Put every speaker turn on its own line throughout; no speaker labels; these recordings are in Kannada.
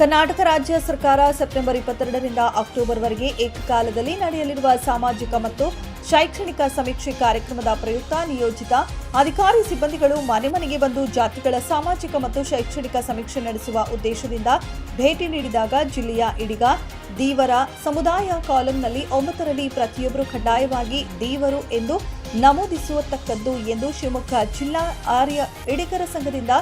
ಕರ್ನಾಟಕ ರಾಜ್ಯ ಸರ್ಕಾರ ಸೆಪ್ಟೆಂಬರ್ ಇಪ್ಪತ್ತೆರಡರಿಂದ ಅಕ್ಟೋಬರ್ವರೆಗೆ ಏಕಕಾಲದಲ್ಲಿ ನಡೆಯಲಿರುವ ಸಾಮಾಜಿಕ ಮತ್ತು ಶೈಕ್ಷಣಿಕ ಸಮೀಕ್ಷೆ ಕಾರ್ಯಕ್ರಮದ ಪ್ರಯುಕ್ತ ನಿಯೋಜಿತ ಅಧಿಕಾರಿ ಸಿಬ್ಬಂದಿಗಳು ಮನೆ ಮನೆಗೆ ಬಂದು ಜಾತಿಗಳ ಸಾಮಾಜಿಕ ಮತ್ತು ಶೈಕ್ಷಣಿಕ ಸಮೀಕ್ಷೆ ನಡೆಸುವ ಉದ್ದೇಶದಿಂದ ಭೇಟಿ ನೀಡಿದಾಗ ಜಿಲ್ಲೆಯ ಇಡಿಗ, ದೀವರ ಸಮುದಾಯ ಕಾಲಂನಲ್ಲಿ ಒಂಬತ್ತರಲ್ಲಿ ಪ್ರತಿಯೊಬ್ಬರು ಕಡ್ಡಾಯವಾಗಿ ದೀವರು ಎಂದು ನಮೂದಿಸುವತಕ್ಕದ್ದು ಎಂದು ಶಿವಮೊಗ್ಗ ಜಿಲ್ಲಾ ಆರ್ಯ ಇಡಿಗರ ಸಂಘದಿಂದ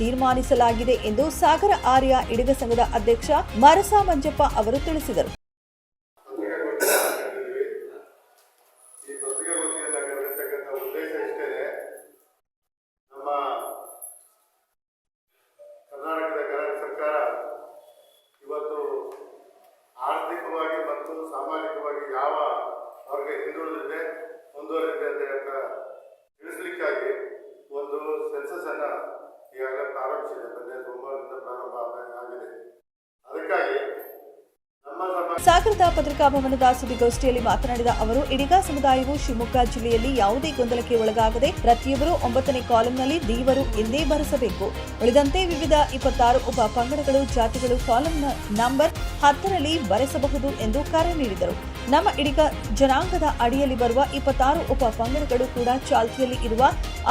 ತೀರ್ಮಾನಿಸಲಾಗಿದೆ ಎಂದು ಸಾಗರ ಆರ್ಯ ಇಡಗ ಸಂಘದ ಅಧ್ಯಕ್ಷ ಮರಸಾ ಮಂಜಪ್ಪ ಅವರು ತಿಳಿಸಿದರು.
ಈ ಪತ್ರಿಕಾಗೋಷ್ಠಿಯನ್ನು ಕರೆದಿರ್ತಕ್ಕಂಥ ಉದ್ದೇಶ ಇಷ್ಟೇ ನಮ್ಮ ಸರ್ಕಾರ ಇವತ್ತು ಆರ್ಥಿಕವಾಗಿ ಮತ್ತು ಸಾಮಾಜಿಕವಾಗಿ ಯಾವ ವರ್ಗ ಹಿಂದುಳಿದಿದೆ, ಮುಂದುವರೆದಿದೆ ಅಂತ ಅದಕ್ಕಾಗಿ ನಮ್ಮ ಸಮಾಜ
ಸಾಗರದ ಪತ್ರಿಕಾ ಭವನದ ಸುದ್ದಿಗೋಷ್ಠಿಯಲ್ಲಿ ಮಾತನಾಡಿದ ಅವರು ಇಡಿಗ ಸಮುದಾಯವು ಶಿವಮೊಗ್ಗ ಜಿಲ್ಲೆಯಲ್ಲಿ ಯಾವುದೇ ಗೊಂದಲಕ್ಕೆ ಒಳಗಾಗದೆ ಪ್ರತಿಯೊಬ್ಬರು ಒಂಬತ್ತನೇ ಕಾಲಂನಲ್ಲಿ ದೀವರು ಎಂದೇ ಬರೆಸಬೇಕು. ಉಳಿದಂತೆ ವಿವಿಧ ಇಪ್ಪತ್ತಾರು ಉಪ ಪಂಗಡಗಳು, ಜಾತಿಗಳು ಕಾಲಂನ ನಂಬರ್ ಹತ್ತರಲ್ಲಿ ಬರೆಸಬಹುದು ಎಂದು ಕರೆ ನೀಡಿದರು. ನಮ್ಮ ಇಡಿಗ ಜನಾಂಗದ ಅಡಿಯಲ್ಲಿ ಬರುವ ಇಪ್ಪತ್ತಾರು ಉಪ ಪಂಗಡಗಳು ಕೂಡ ಚಾಲ್ತಿಯಲ್ಲಿ ಇರುವ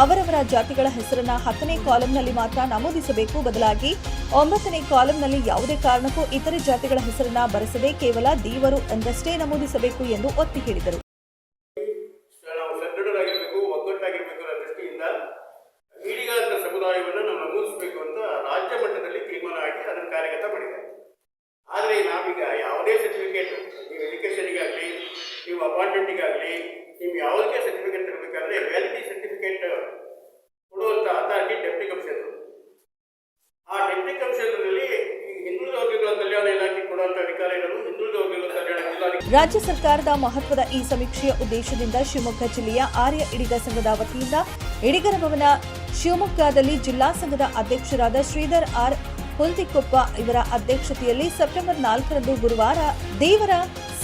ಅವರವರ ಜಾತಿಗಳ ಹೆಸರನ್ನ ಹತ್ತನೇ ಕಾಲಂನಲ್ಲಿ ಮಾತ್ರ ನಮೂದಿಸಬೇಕು. ಬದಲಾಗಿ ಒಂಬತ್ತನೇ ಕಾಲಂನಲ್ಲಿ ಯಾವುದೇ ಕಾರಣಕ್ಕೂ ಇತರೆ ಜಾತಿಗಳ ಹೆಸರನ್ನ ಬರೆಸದೆ ದೀವರು ಎಂದಷ್ಟೇ ನಮೂದಿಸಬೇಕು ಎಂದು ಒತ್ತಿ ಹೇಳಿದರು.
ಸಮುದಾಯವನ್ನು ನಾವು ನಮೂದಿಸಬೇಕು ಅಂತ ರಾಜ್ಯ ಮಟ್ಟದಲ್ಲಿ ತೀರ್ಮಾನ ಆಗಿ ಅದನ್ನು ಕಾರ್ಯಗತ ಆದರೆ ನಾವೀಗ ಯಾವುದೇ ಸರ್ಟಿಫಿಕೇಟ್ ನೀವು ಎಜುಕೇಷನಿಗಾಗಲಿ ನೀವು ಅಪಾಯಿಂಟ್ಮೆಂಟಿಗಾಗಲಿ
ರಾಜ್ಯ ಸರ್ಕಾರದ ಮಹತ್ವದ ಈ ಸಮೀಕ್ಷೆಯ ಉದ್ದೇಶದಿಂದ ಶಿವಮೊಗ್ಗ ಜಿಲ್ಲೆಯ ಆರ್ಯ ಇಡಿಗ ಸಂಘದ ವತಿಯಿಂದ ಇಡಿಗರ ಭವನ ಶಿವಮೊಗ್ಗದಲ್ಲಿ ಜಿಲ್ಲಾ ಸಂಘದ ಅಧ್ಯಕ್ಷರಾದ ಶ್ರೀಧರ್ ಆರ್ ಹುಲ್ತಿಕೊಪ್ಪ ಇವರ ಅಧ್ಯಕ್ಷತೆಯಲ್ಲಿ ಸೆಪ್ಟೆಂಬರ್ ನಾಲ್ಕರಂದು ಗುರುವಾರ ದೇವರ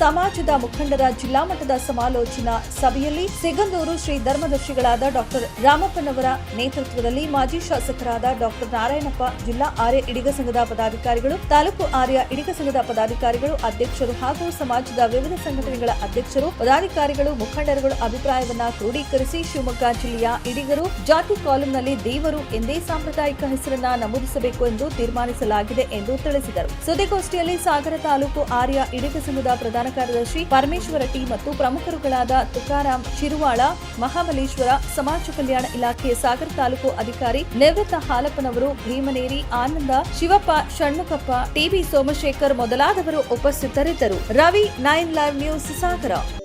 ಸಮಾಜದ ಮುಖಂಡರ ಜಿಲ್ಲಾ ಮಟ್ಟದ ಸಮಾಲೋಚನಾ ಸಭೆಯಲ್ಲಿ ಸಿಗಂದೂರು ಶ್ರೀ ಧರ್ಮದರ್ಶಿಗಳಾದ ಡಾಕ್ಟರ್ ರಾಮಪ್ಪನವರ ನೇತೃತ್ವದಲ್ಲಿ ಮಾಜಿ ಶಾಸಕರಾದ ಡಾಕ್ಟರ್ ನಾರಾಯಣಪ್ಪ, ಜಿಲ್ಲಾ ಆರ್ಯ ಇಡಿಗ ಸಂಘದ ಪದಾಧಿಕಾರಿಗಳು, ತಾಲೂಕು ಆರ್ಯ ಇಡಿಗ ಸಂಘದ ಪದಾಧಿಕಾರಿಗಳು, ಅಧ್ಯಕ್ಷರು ಹಾಗೂ ಸಮಾಜದ ವಿವಿಧ ಸಂಘಟನೆಗಳ ಅಧ್ಯಕ್ಷರು, ಪದಾಧಿಕಾರಿಗಳು, ಮುಖಂಡರುಗಳು ಅಭಿಪ್ರಾಯವನ್ನ ಕ್ರೋಢೀಕರಿಸಿ ಶಿವಮೊಗ್ಗ ಜಿಲ್ಲೆಯ ಇಡಿಗರು, ಜಾತಿ ಕಾಲಂನಲ್ಲಿ ದೇವರು ಎಂದೇ ಸಾಂಪ್ರದಾಯಿಕ ಹೆಸರನ್ನ ನಮೂದಿಸಬೇಕು ಎಂದು ತೀರ್ಮಾನಿಸಲಾಗಿದೆ ಎಂದು ತಿಳಿಸಿದರು. ಸುದ್ದಿಗೋಷ್ಠಿಯಲ್ಲಿ ಸಾಗರ ತಾಲೂಕು ಆರ್ಯ ಇಡಿಗ ಸಂಘದ ಪ್ರಧಾನ ಕಾರ್ಯದರ್ಶಿ ಪರಮೇಶ್ವರ ಟಿ ಮತ್ತು ಪ್ರಮುಖರುಗಳಾದ ತುಕಾರಾಂ ಶಿರುವಾಳ, ಮಹಾಬಲೇಶ್ವರ, ಸಮಾಜ ಕಲ್ಯಾಣ ಇಲಾಖೆ ಸಾಗರ ತಾಲೂಕು ಅಧಿಕಾರಿ ನಿವೃತ್ತ ಹಾಲಪ್ಪನವರು, ಭೀಮನೇರಿ, ಆನಂದ, ಶಿವಪ್ಪ, ಷಣ್ಮುಖಪ್ಪ ಟಿಬಿ ಸೋಮಶೇಖರ್ ಮೊದಲಾದವರು ಉಪಸ್ಥಿತರಿದ್ದರು. Ravi, nine live news, Sagar.